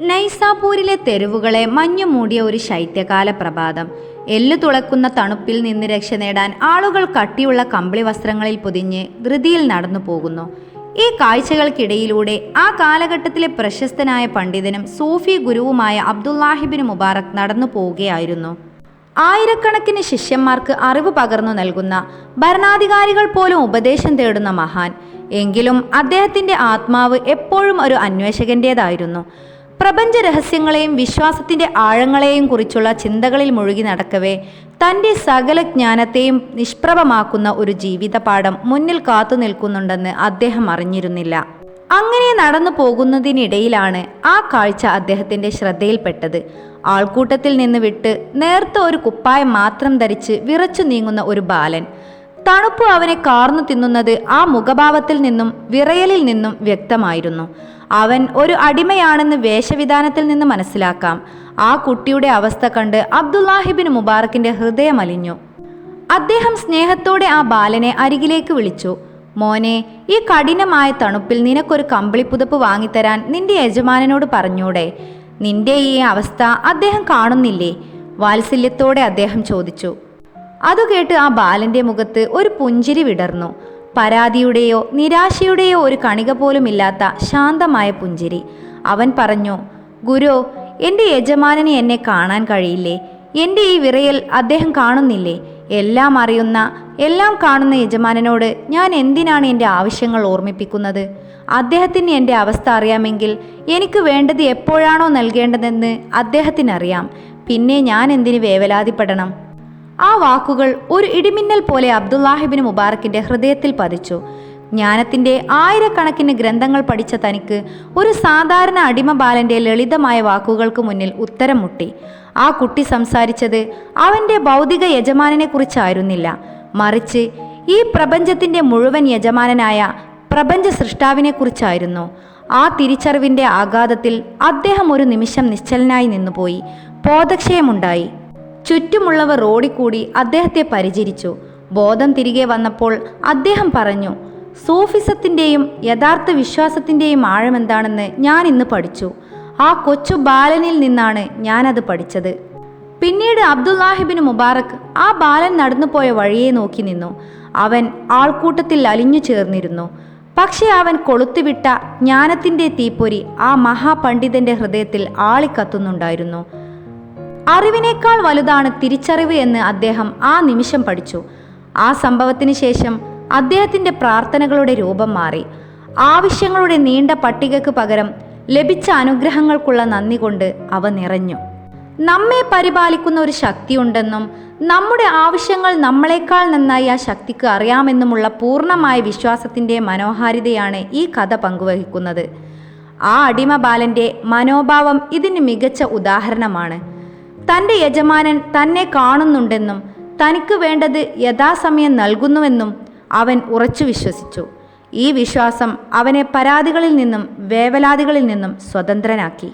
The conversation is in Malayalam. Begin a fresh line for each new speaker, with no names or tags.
നൈസാപൂരിലെ തെരുവുകളെ മഞ്ഞു മൂടിയ ഒരു ശൈത്യകാല പ്രഭാതം. എല്ലു തുളക്കുന്ന തണുപ്പിൽ നിന്ന് രക്ഷ നേടാൻ ആളുകൾ കട്ടിയുള്ള കമ്പിളി വസ്ത്രങ്ങളിൽ പൊതിഞ്ഞ് ധൃതിയിൽ നടന്നു പോകുന്നു. ഈ കാഴ്ചകൾക്കിടയിലൂടെ ആ കാലഘട്ടത്തിലെ പ്രശസ്തനായ പണ്ഡിതനും സൂഫി ഗുരുവുമായ അബ്ദുല്ലാഹിബിൻ മുബാറക് നടന്നു പോവുകയായിരുന്നു. ആയിരക്കണക്കിന് ശിഷ്യന്മാർക്ക് അറിവ് പകർന്നു നൽകുന്ന ഭരണാധികാരികൾ പോലും ഉപദേശം തേടുന്ന മഹാൻ. എങ്കിലും അദ്ദേഹത്തിന്റെ ആത്മാവ് എപ്പോഴും ഒരു അന്വേഷകന്റേതായിരുന്നു. പ്രപഞ്ച രഹസ്യങ്ങളെയും വിശ്വാസത്തിന്റെ ആഴങ്ങളെയും കുറിച്ചുള്ള ചിന്തകളിൽ മുഴുകി നടക്കവേ തന്റെ സകല ജ്ഞാനത്തെയും നിഷ്പ്രഭമാക്കുന്ന ഒരു ജീവിതപാഠം മുന്നിൽ കാത്തു നിൽക്കുന്നുണ്ടെന്ന് അദ്ദേഹം അറിഞ്ഞിരുന്നില്ല. അങ്ങനെ നടന്നു പോകുന്നതിനിടയിലാണ് ആ കാഴ്ച അദ്ദേഹത്തിന്റെ ശ്രദ്ധയിൽപ്പെട്ടത്. ആൾക്കൂട്ടത്തിൽ നിന്ന് വിട്ട് നേർത്ത ഒരു കുപ്പായം മാത്രം ധരിച്ച് വിറച്ചു നീങ്ങുന്ന ഒരു ബാലൻ. തണുപ്പ് അവനെ കാർന്നു തിന്നുന്നത് ആ മുഖഭാവത്തിൽ നിന്നും വിറയലിൽ നിന്നും വ്യക്തമായിരുന്നു. അവൻ ഒരു അടിമയാണെന്ന് വേഷവിധാനത്തിൽ നിന്ന് മനസ്സിലാക്കാം. ആ കുട്ടിയുടെ അവസ്ഥ കണ്ട് അബ്ദുല്ലാഹിബിൻ മുബാറക്കിന്റെ ഹൃദയം അലിഞ്ഞു. അദ്ദേഹം സ്നേഹത്തോടെ ആ ബാലനെ അരികിലേക്ക് വിളിച്ചു. മോനെ ഈ കഠിനമായ തണുപ്പിൽ നിനക്കൊരു കമ്പിളിപ്പുതപ്പ് വാങ്ങിത്തരാൻ നിന്റെ യജമാനനോട് പറഞ്ഞൂടെ? നിന്റെ ഈ അവസ്ഥ അദ്ദേഹം കാണുന്നില്ലേ? വാത്സല്യത്തോടെ അദ്ദേഹം ചോദിച്ചു. അതുകേട്ട് ആ ബാലന്റെ മുഖത്ത് ഒരു പുഞ്ചിരി വിടർന്നു. പരാതിയുടെയോ നിരാശയുടെയോ ഒരു കണിക പോലും ഇല്ലാത്ത ശാന്തമായ പുഞ്ചിരി. അവൻ പറഞ്ഞു ഗുരു എന്റെ യജമാനന് എന്നെ കാണാൻ കഴിയില്ലേ? എന്റെ ഈ വിറയൽ അദ്ദേഹം കാണുന്നില്ലേ? എല്ലാം അറിയുന്ന എല്ലാം കാണുന്ന യജമാനനോട് ഞാൻ എന്തിനാണ് എന്റെ ആവശ്യങ്ങൾ ഓർമ്മിപ്പിക്കുന്നത്? അദ്ദേഹത്തിന് എന്റെ അവസ്ഥ അറിയാമെങ്കിൽ എനിക്ക് വേണ്ടത് എപ്പോഴാണോ നൽകേണ്ടതെന്ന് അദ്ദേഹത്തിനറിയാം. പിന്നെ ഞാൻ എന്തിന് വേവലാതിപ്പെടണം? ആ വാക്കുകൾ ഒരു ഇടിമിന്നൽ പോലെ അബ്ദുല്ലാഹിബിന് മുബാറക്കിന്റെ ഹൃദയത്തിൽ പതിച്ചു. ജ്ഞാനത്തിന്റെ ആയിരക്കണക്കിന് ഗ്രന്ഥങ്ങൾ പഠിച്ച തനിക്ക് ഒരു സാധാരണ അടിമ ബാലന്റെ ലളിതമായ വാക്കുകൾക്ക് മുന്നിൽ ഉത്തരം മുട്ടി. ആ കുട്ടി സംസാരിച്ചത് അവന്റെ ഭൗതിക യജമാനെ കുറിച്ചായിരുന്നില്ല. മറിച്ച് ഈ പ്രപഞ്ചത്തിന്റെ മുഴുവൻ യജമാനനായ പ്രപഞ്ച സൃഷ്ടാവിനെ കുറിച്ചായിരുന്നു. ആ തിരിച്ചറിവിന്റെ ആഘാതത്തിൽ അദ്ദേഹം ഒരു നിമിഷം നിശ്ചലനായി നിന്നുപോയി. ബോധക്ഷയമുണ്ടായി. ചുറ്റുമുള്ളവർ ഓടിക്കൂടി അദ്ദേഹത്തെ പരിചരിച്ചു. ബോധം തിരികെ വന്നപ്പോൾ അദ്ദേഹം പറഞ്ഞു സൂഫിസത്തിന്റെയും യഥാർത്ഥ വിശ്വാസത്തിന്റെയും ആഴമെന്താണെന്ന് ഞാൻ ഇന്ന് പഠിച്ചു. ആ കൊച്ചു ബാലനിൽ നിന്നാണ് ഞാനത് പഠിച്ചത്. പിന്നീട് അബ്ദുല്ലാഹിബിന് മുബാറക് ആ ബാലൻ നടന്നുപോയ വഴിയെ നോക്കി നിന്നു. അവൻ ആൾക്കൂട്ടത്തിൽ അലിഞ്ഞു ചേർന്നിരുന്നു. പക്ഷേ അവൻ കൊളുത്തുവിട്ട ജ്ഞാനത്തിന്റെ തീപ്പൊരി ആ മഹാപണ്ഡിതന്റെ ഹൃദയത്തിൽ ആളിക്കത്തുന്നുണ്ടായിരുന്നു. അറിവിനേക്കാൾ വലുതാണ് തിരിച്ചറിവ് എന്ന് അദ്ദേഹം ആ നിമിഷം പഠിച്ചു. ആ സംഭവത്തിന് ശേഷം അദ്ദേഹത്തിന്റെ പ്രാർത്ഥനകളുടെ രൂപം മാറി. ആവശ്യങ്ങളുടെ നീണ്ട പട്ടികയ്ക്ക് പകരം ലഭിച്ച അനുഗ്രഹങ്ങൾക്കുള്ള നന്ദി കൊണ്ട് അവ നിറഞ്ഞു. നമ്മെ പരിപാലിക്കുന്ന ഒരു ശക്തിയുണ്ടെന്നും നമ്മുടെ ആവശ്യങ്ങൾ നമ്മളെക്കാൾ നന്നായി ആ ശക്തിക്ക് അറിയാമെന്നുമുള്ള പൂർണമായ വിശ്വാസത്തിന്റെ മനോഹാരിതയാണ് ഈ കഥ പങ്കുവഹിക്കുന്നത്. ആ അടിമ ബാലന്റെ മനോഭാവം ഇതിന് മികച്ച ഉദാഹരണമാണ്. തന്റെ യജമാനൻ തന്നെ കാണുന്നുണ്ടെന്നും തനിക്ക് വേണ്ടത് യഥാസമയം നൽകുന്നുവെന്നും അവൻ ഉറച്ചു വിശ്വസിച്ചു. ഈ വിശ്വാസം അവനെ പരാതികളിൽ നിന്നും വേവലാതികളിൽ നിന്നും സ്വതന്ത്രനാക്കി.